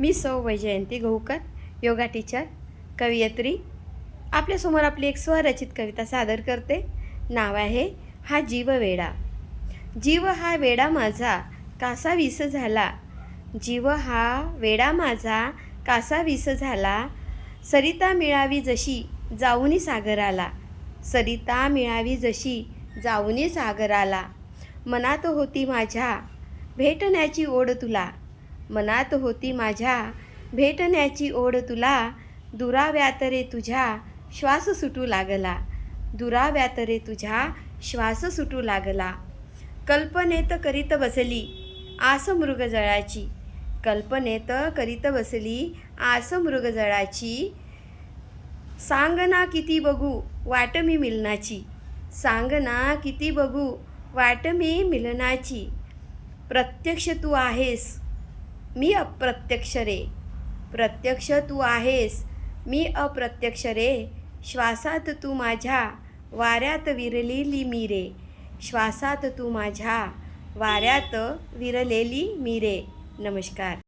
मी सौ वैजयंती गहुकर योगा टीचर कवयित्री. आपल्यासमोर आपली एक स्वरचित कविता सादर करते. नाव आहे हा जीव वेडा जीव हा वेडा माझा कासा विस झाला. जीव हा वेडा माझा कासा विस झाला. सरिता मिळावी जशी जाऊनी सागराला. सरिता मिळावी जशी जाऊनी सागराला. मनात होती माझ्या भेटण्याची ओढ तुला. मनात होती माझ्या. भेटण्याची ओढ तुला. दुराव्यात रे तुझ्या श्वास सुटू लागला. दुराव्यात रे तुझ्या श्वास सुटू लागला. कल्पनेत करीत बसली आस मृगजळाची. कल्पनेत करीत बसली आस मृगजळाची. सांग ना किती बघू वाट मी मिलनाची. सांग ना किती बघू वाट मी मिलनाची. प्रत्यक्ष तू आहेस. मी अप्रत्यक्ष रे. प्रत्यक्ष तू आहेस. मी अप्रत्यक्ष रे. श्वासात तू माझ्या वाऱ्यात विरलेली मी रे. श्वासात तू माझ्या वाऱ्यात विरलेली मी रे. नमस्कार.